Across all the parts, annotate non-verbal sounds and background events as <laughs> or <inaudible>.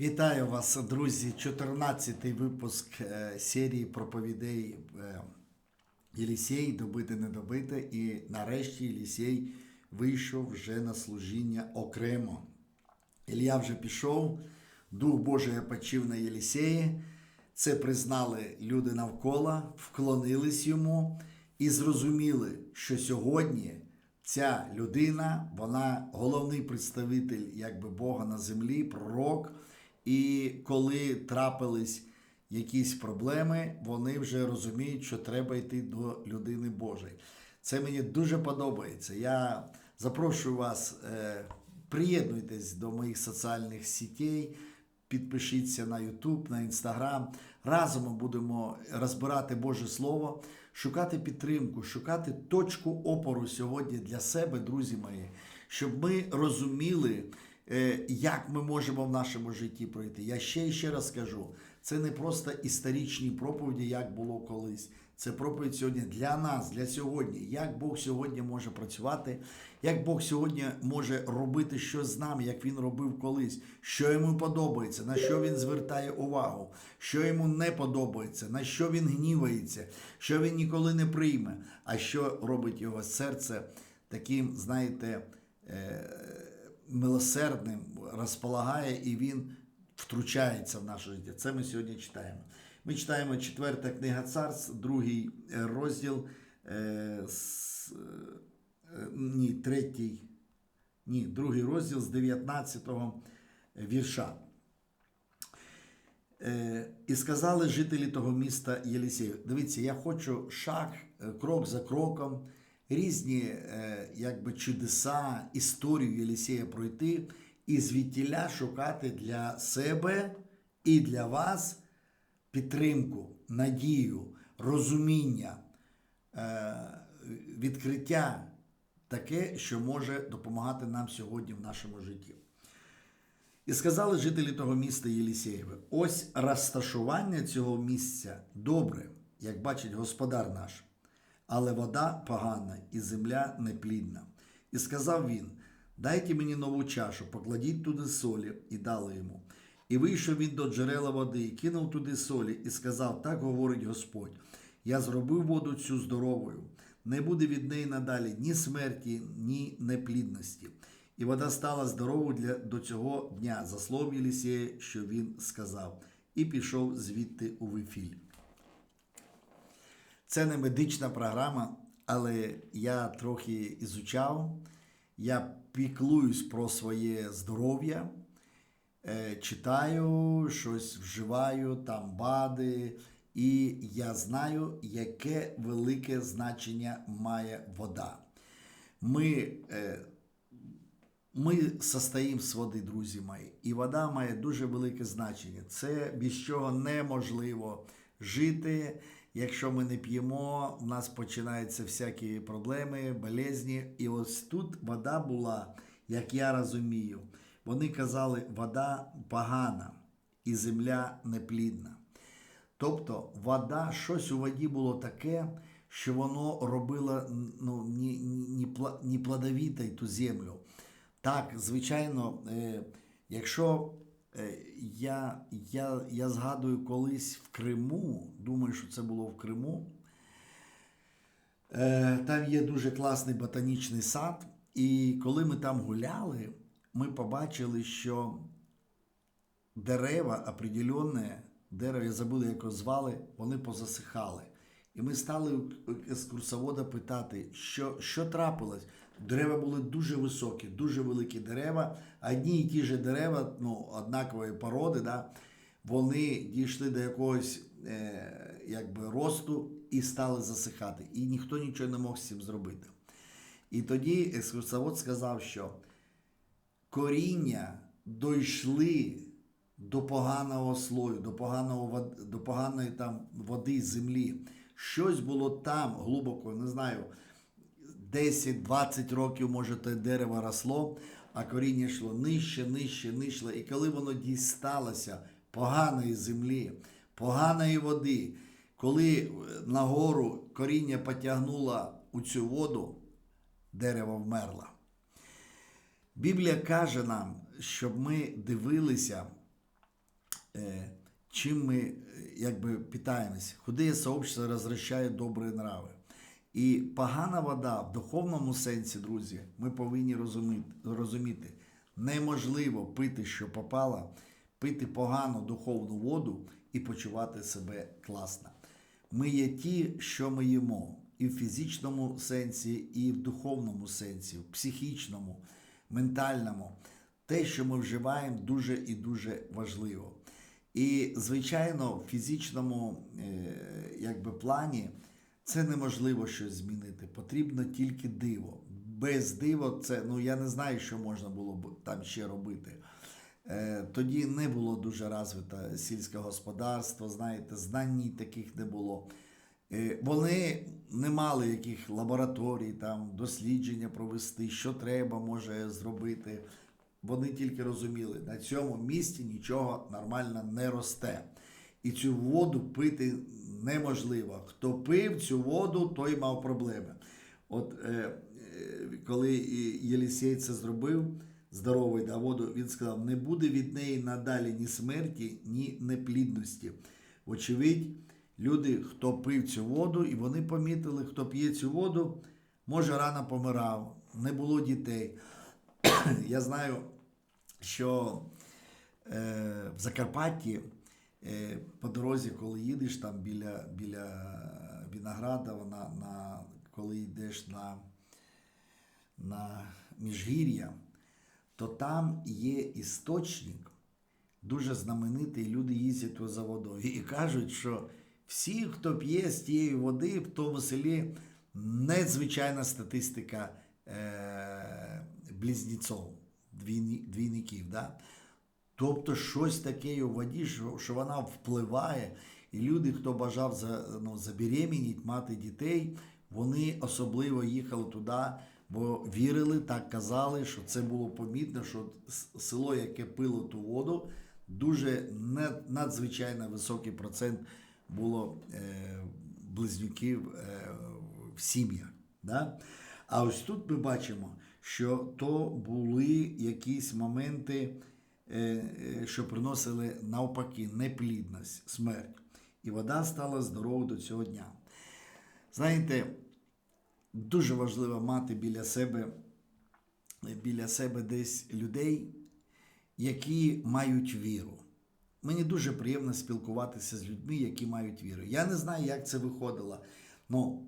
Вітаю вас, друзі! 14-й випуск е, серії проповідей е, Єлісей добити не добити. І нарешті Єлісей вийшов вже на служіння окремо. Ілля вже пішов, Дух Божий почив на Єлісеї. Це признали люди навколо, вклонились йому і зрозуміли, що сьогодні ця людина, вона головний представитель якби Бога на землі, пророк. І коли трапились якісь проблеми, вони вже розуміють, що треба йти до людини Божої. Це мені дуже подобається. Я запрошую вас, е, приєднуйтесь до моїх соціальних сітей, підпишіться на YouTube, на Instagram. Разом ми будемо розбирати Боже Слово, шукати підтримку, шукати точку опору сьогодні для себе, друзі мої, щоб ми розуміли. Е, як ми можемо в нашому житті пройти. Я ще і ще раз скажу, це не просто історичні проповіді, як було колись. Це проповідь сьогодні для нас, для сьогодні. Як Бог сьогодні може працювати, як Бог сьогодні може робити щось з нами, як він робив колись, що йому подобається, на що він звертає увагу, що йому не подобається, на що він гнівається, що він ніколи не прийме, а що робить його серце таким, знаєте, е, милосердним розполагає і він втручається в наше життя. Це ми сьогодні читаємо. Ми читаємо четверта книга царств, другий е, розділ, е, з, е, ні, третій, ні, другий розділ з 19-го вірша. Е, І сказали жителі того міста Єлісею. Дивіться, я хочу шаг, е, крок за кроком, різні е, якби, чудеса, історію Єлісея пройти і звідтіля шукати для себе і для вас підтримку, надію, розуміння, е, відкриття таке, що може допомагати нам сьогодні в нашому житті. І сказали жителі того міста Єлісєєве, ось розташування цього місця добре, як бачить господар наш, але вода погана і земля неплідна. І сказав він: Дайте мені нову чашу, покладіть туди солі, і дали йому. І вийшов він до джерела води, і кинув туди солі, і сказав: Так говорить Господь: Я зробив воду цю здоровою, не буде від неї надалі ні смерті, ні неплідності. І вода стала здоровою для, до цього дня, за словом Єлісея, що він сказав, і пішов звідти у Вифіль. Це не медична програма, але я трохи ізучав, я піклуюсь про своє здоров'я, е, читаю, щось вживаю, там БАДи, і я знаю, яке велике значення має вода. Ми е, ми состоїмо з води, друзі мої, і вода має дуже велике значення. Це без чого неможливо жити. Якщо ми не п'ємо, у нас починаються всякі проблеми, болезні. І ось тут вода була, як я розумію. Вони казали, вода погана і земля неплідна. Тобто вода, щось у воді було таке, що воно робило ну, ні, ні, ту землю. Так, звичайно, е, якщо я, я, я згадую колись в Криму, думаю, що це було в Криму, е, там є дуже класний ботанічний сад, і коли ми там гуляли, ми побачили, що дерева определенне, дерева, я забув, як його звали, вони позасихали. І ми стали екскурсовода питати, що що трапилось. Дерева були дуже високі, дуже великі дерева. Одні і ті ж дерева, ну, однакової породи, да, вони дійшли до якогось е, якби, росту і стали засихати. І ніхто нічого не мог з цим зробити. І тоді екскурсовод сказав, що коріння дійшли до поганого слою, до поганого до поганої там води землі. Щось було там глибоко, не знаю, 10-20 років, може, те дерево росло, а коріння йшло нижче, нижче, нижче. І коли воно дісталося поганої землі, поганої води, коли нагору коріння потягнуло у цю воду, дерево вмерло. Біблія каже нам, щоб ми дивилися чим ми е, якби питаємось, худые сообщества розвращають добрі нрави. І погана вода в духовному сенсі, друзі, ми повинні розуміти, неможливо пити, що попало, пити погану духовну воду і почувати себе класно. Ми є ті, що ми їмо, і в фізичному сенсі, і в духовному сенсі, в психічному, ментальному. Те, що ми вживаємо, дуже і дуже важливо. І, звичайно, в фізичному е, якби, плані це неможливо щось змінити. Потрібно тільки диво. Без дива це, ну я не знаю, що можна було б там ще робити. Е, Тоді не було дуже розвите сільське господарство, знаєте, знань таких не було. Е, Вони не мали яких лабораторій, там, дослідження провести, що треба може зробити. Вони тільки розуміли, на цьому місці нічого нормально не росте. І цю воду пити неможливо. Хто пив цю воду, той мав проблеми. От е, е, коли Єлісей це зробив, здоровий да, воду, він сказав: не буде від неї надалі ні смерті, ні неплідності. Вочевидь, люди, хто пив цю воду, і вони помітили, хто п'є цю воду, може рано помирав, не було дітей. <coughs> Я знаю, що е, в Закарпатті е, по дорозі, коли їдеш там біля, біля Виноградова, на, на, коли йдеш на, на Міжгір'я, то там є істочник, дуже знаменитий, люди їздять за водою і кажуть, що всі, хто п'є з тієї води в тому селі, надзвичайна статистика е, близнеців, двійні- двійників. Да? Тобто щось таке у воді, що вона впливає, і люди, хто бажав за, ну, забеременіть, мати дітей, вони особливо їхали туди, бо вірили, так казали, що це було помітно, що село, яке пило ту воду, дуже надзвичайно високий процент було е, близнюків е, в сім'ях. Да? А ось тут ми бачимо, що то були якісь моменти, е, е, що приносили навпаки неплідність, смерть. І вода стала здоровою до цього дня. Знаєте, дуже важливо мати біля себе, біля себе десь людей, які мають віру. Мені дуже приємно спілкуватися з людьми, які мають віру. Я не знаю, як це виходило. Ну,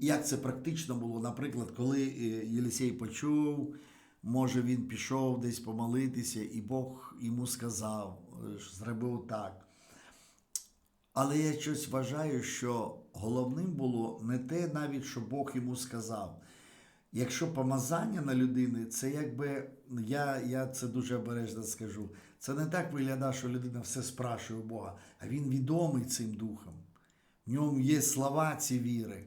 як це практично було. Наприклад, коли е, Єлисей почув, може він пішов десь помолитися, і Бог йому сказав, е, зробив так. Але я щось вважаю, що головним було не те навіть, що Бог йому сказав. Якщо помазання на людини, це якби я, я це дуже обережно скажу. Це не так виглядає, що людина все спрашує у Бога, а він відомий цим духом. В ньому є слова ці віри.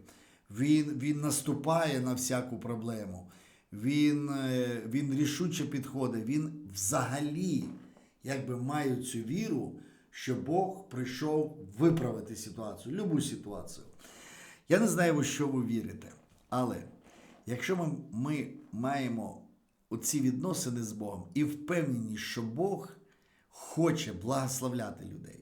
Він, він наступає на всяку проблему. Він, е, він рішуче підходить. Він взагалі якби має цю віру, що Бог прийшов виправити ситуацію, любу ситуацію. Я не знаю, у що ви вірите, але якщо ми, ми маємо оці відносини з Богом і впевнені, що Бог хоче благословляти людей.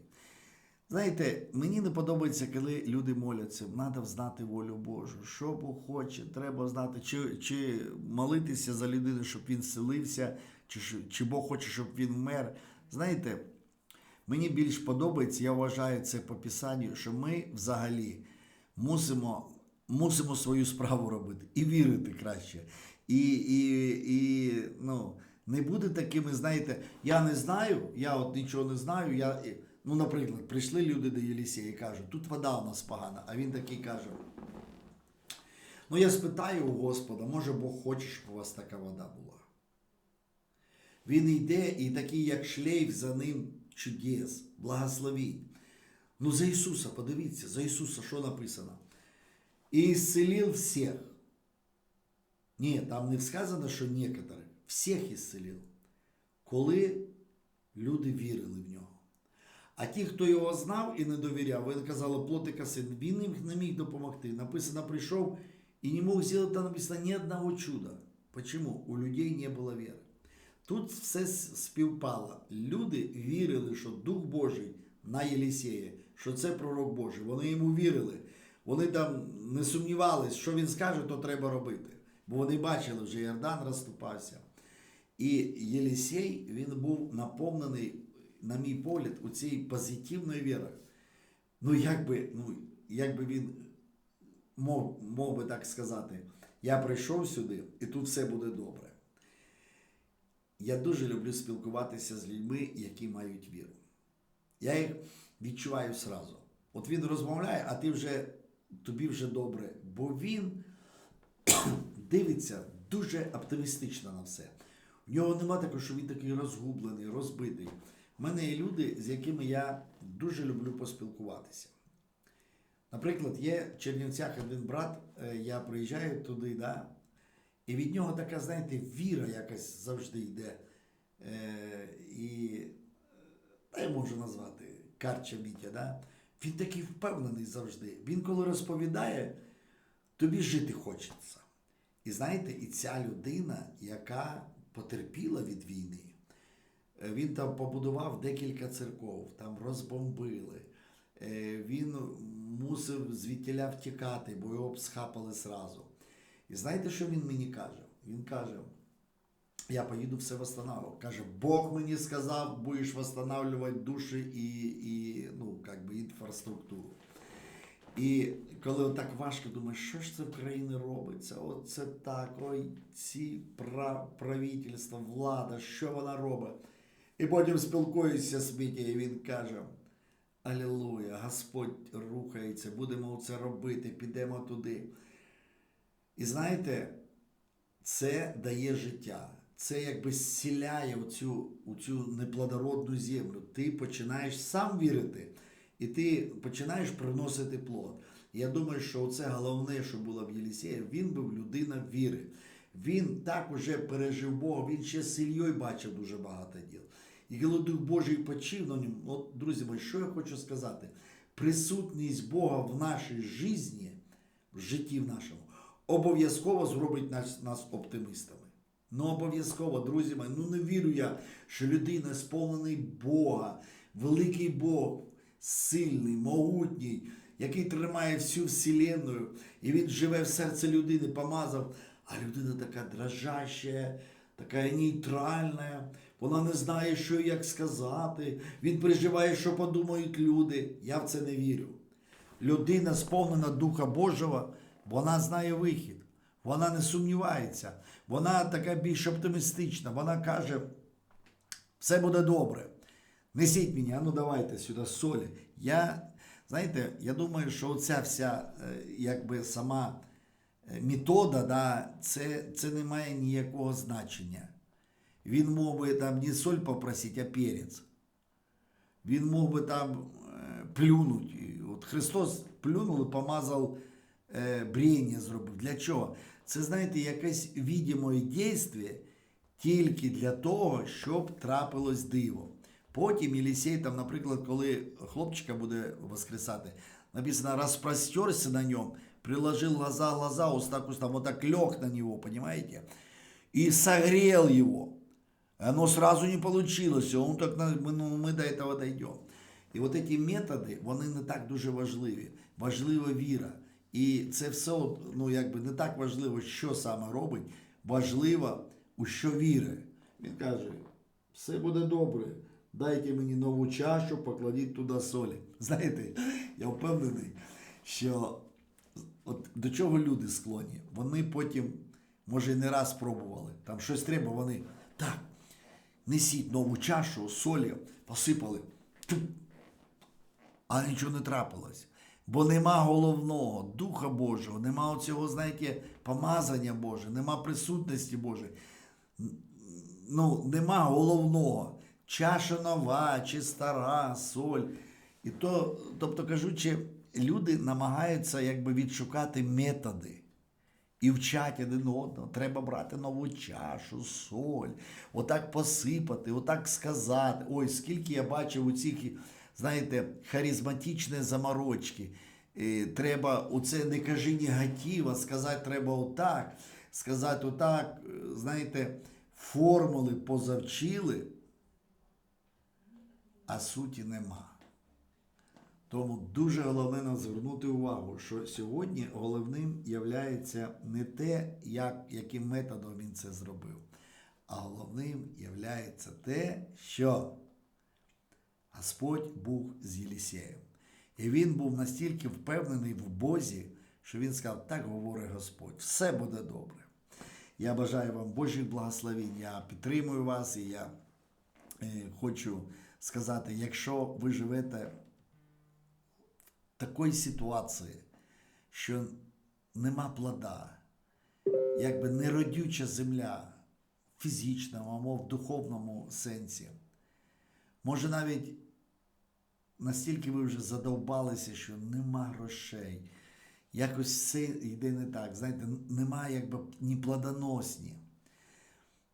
Знаєте, мені не подобається, коли люди моляться. Треба знати волю Божу. Що Бог хоче, треба знати, чи, чи молитися за людину, щоб він селився, чи, чи Бог хоче, щоб він вмер. Знаєте, мені більш подобається, я вважаю це по Писанню, що ми взагалі мусимо, мусимо свою справу робити і вірити краще. І, і, і ну, не бути такими, знаєте, я не знаю, я от нічого не знаю. Я, ну, наприклад, прийшли люди до Єлісія і кажуть, тут вода у нас погана, а він такий каже. Ну, я спитаю у Господа, може Бог хоче, щоб у вас така вода була. Він йде і такий, як шлейф, за ним чудес, благословінь. Ну, за Ісуса, подивіться, за Ісуса, що написано? І ісцелив всіх. Ні, там не сказано, що некоторих. Всіх ісцелив. Коли люди вірили в нього. А ті, хто його знав і не довіряв, він казали, плотика син, він їм не міг допомогти. Написано, прийшов і не мог зробити, написано, ні одного чуда. Почему? У людей не було віри. Тут все співпало. Люди вірили, що Дух Божий на Єлісєя, що це пророк Божий. Вони йому вірили. Вони там не сумнівались, що він скаже, то треба робити. Бо вони бачили, вже Йордан розступався. І Єлісей він був наповнений, на мій погляд, у цій позитивної віри. Ну, як би, ну, як би він мов, мов би так сказати, я прийшов сюди, і тут все буде добре. Я дуже люблю спілкуватися з людьми, які мають віру. Я їх відчуваю сразу. От він розмовляє, а ти вже тобі вже добре, бо він <clears throat> дивиться дуже оптимістично на все. У нього нема такого, що він такий розгублений, розбитий. У мене є люди, з якими я дуже люблю поспілкуватися. Наприклад, є в Чернівцях один брат, е, я приїжджаю туди, да, і від нього така, знаєте, віра якась завжди йде. Е, і та я можу назвати Карча Вітя, да? він такий впевнений завжди. Він коли розповідає, тобі жити хочеться. І знаєте, і ця людина, яка потерпіла від війни, е, він там побудував декілька церков, там розбомбили. Е, Він мусив звідтіля втікати, бо його б схапали зразу. І знаєте, що він мені каже? Він каже: я поїду все восстанавливаю. Каже, Бог мені сказав, будеш восстанавливати душі і, і ну, как би, інфраструктуру. І коли отак важко, думаєш, що ж це в країні робиться? Оце так, ой, ці правительства, влада, що вона робить? І потім спілкуюся з Мітя, і він каже: Алілуя, Господь рухається, будемо це робити, підемо туди. І знаєте, це дає життя. Це якби зціляє оцю, оцю неплодородну землю. Ти починаєш сам вірити, і ти починаєш приносити плод. Я думаю, що це головне, що було в Єлісеї. Він був людина віри. Він так уже пережив Бога, він ще з Ільєю бачив дуже багато діл. І Дух Божий почив на ньому, от, друзі мої, що я хочу сказати? Присутність Бога в нашій житті, в житті в нашому, обов'язково зробить нас, нас оптимістами. Ну, обов'язково, друзі мої, ну не вірю я, що людина сповнений Бога, великий Бог, сильний, могутній, який тримає всю вселенную, і він живе в серці людини, помазав, а людина така дрожаща, така нейтральна, вона не знає, що і як сказати. Він переживає, що подумають люди. Я в це не вірю. Людина сповнена Духа Божого, вона знає вихід. Вона не сумнівається. Вона така більш оптимістична. Вона каже, все буде добре. Несіть мені, а ну давайте сюди солі. Я, знаєте, я думаю, що оця вся е, якби сама е, метода, да, це, це не має ніякого значення. Він мог би там не соль попросити, а перець. Він мог би там е, плюнути. От Христос плюнув і помазав е, бріння зробив. Для чого? Це, знаєте, якесь відоме дійство тільки для того, щоб трапилось диво. Потім Єлісей, там, наприклад, коли хлопчика буде воскресати, написано, розпростерся на ньому, приложил глаза глаза, ось так, ось там, вот так лег на него, понимаете? И согрел его. Оно сразу не получилось, он так, ми, ну, ми до этого дойдем. І от ці методи, вони не так дуже важливі. Важлива віра. І це все, ну, якби не так важливо, що саме робить, важливо, у що вірить. Він каже, все буде добре. Дайте мені нову чашу, покладіть туди солі. <laughs> Знаєте, я впевнений, що от до чого люди склонні. Вони потім, може, не раз пробували. Там щось треба, вони так, несіть нову чашу, солі, посипали. А нічого не трапилось. Бо нема головного, Духа Божого, нема оцього, знаєте, помазання Боже, нема присутності Божої. Ну, нема головного. Чаша нова чи стара, соль. І то, тобто кажучи, люди намагаються якби відшукати методи. І вчать один одного. Треба брати нову чашу, соль, отак посипати, отак сказати. Ой, скільки я бачив у цих, знаєте, харизматичні заморочки. Е, Треба оце не кажи негатива, сказати треба отак, сказати отак, е, знаєте, формули позавчили, а суті нема. Тому дуже головне звернути увагу, що сьогодні головним є не те, як, яким методом він це зробив, а головним є те, що Господь був з Єлісієм. І він був настільки впевнений в Бозі, що він сказав, так говорить Господь, все буде добре. Я бажаю вам Божих благословень, я підтримую вас і я е, хочу сказати, якщо ви живете в такій ситуації, що нема плода, якби неродюча земля в фізичному або в духовному сенсі, може навіть настільки ви вже задовбалися, що нема грошей. Якось все йде не так. Знаєте, немає якби ні плодоносні.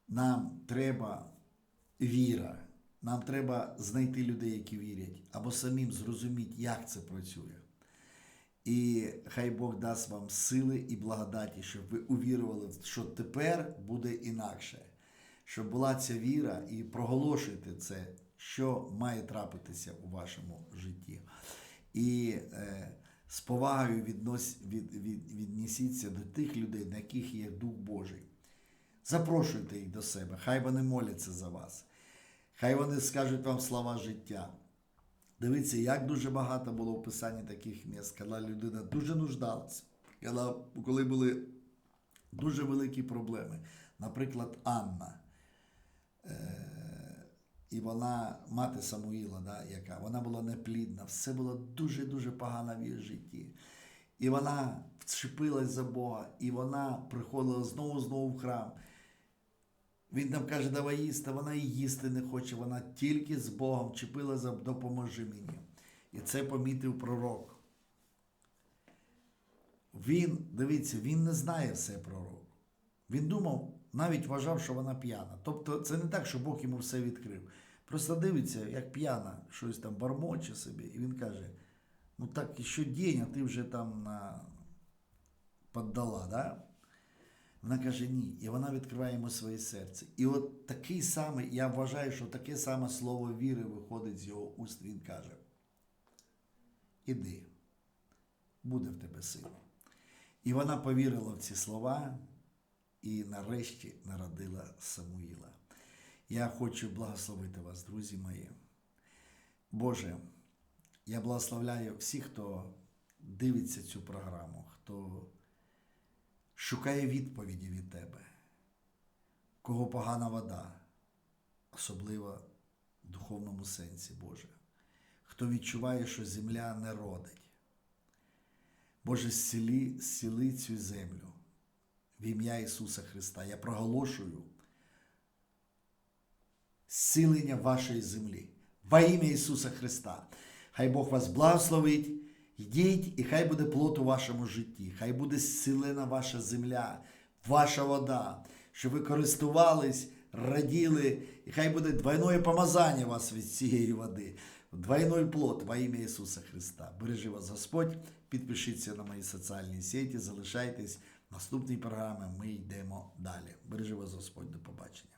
Нам треба віра. Нам треба знайти людей, які вірять, або самим зрозуміти, як це працює. І хай Бог дасть вам сили і благодаті, щоб ви увірували, що тепер буде інакше, щоб була ця віра і проголошуйте це, що має трапитися у вашому житті. І е, з повагою віднос, від, від, віднесіться до тих людей, на яких є Дух Божий. Запрошуйте їх до себе, хай вони моляться за вас. Хай вони скажуть вам слова життя. Дивіться, як дуже багато було в писанні таких місць, коли людина дуже нуждалася, коли, були дуже великі проблеми. Наприклад, Анна. Е, і вона, мати Самуїла, да, яка вона була неплідна, все було дуже-дуже погано в її житті. І вона вчепилась за Бога, і вона приходила знову-знову в храм. Він нам каже, давай їсти, вона і їсти не хоче, вона тільки з Богом чепила за допоможи мені. І це помітив пророк. Він, дивіться, він не знає все пророк. Він думав, навіть вважав, що вона п'яна. Тобто це не так, що Бог йому все відкрив. Просто дивиться, як п'яна, щось там бормоче собі. І він каже: ну так ще день, а ти вже там на... поддала, да? Вона каже, ні. І вона відкриває йому своє серце. І от такий самий, я вважаю, що таке саме слово віри виходить з його уст. Він каже: Іди, буде в тебе сила. І вона повірила в ці слова і нарешті народила Самуїла. Я хочу благословити вас, друзі мої. Боже, я благословляю всіх, хто дивиться цю програму, хто шукає відповіді від Тебе, кого погана вода, особливо в духовному сенсі, Боже, хто відчуває, що земля не родить. Боже, зціли, зціли цю землю в ім'я Ісуса Христа. Я проголошую зцілення вашої землі. Во ім'я Ісуса Христа. Хай Бог вас благословить. Йдіть, і хай буде плод у вашому житті, хай буде зцілена ваша земля, ваша вода, щоб ви користувались, раділи, і хай буде двойне помазання вас від цієї води, двойной плод во ім'я Ісуса Христа. Бережи вас Господь, підпишіться на мої соціальні сеті, залишайтесь. В наступній програмі ми йдемо далі. Бережи вас Господь, до побачення.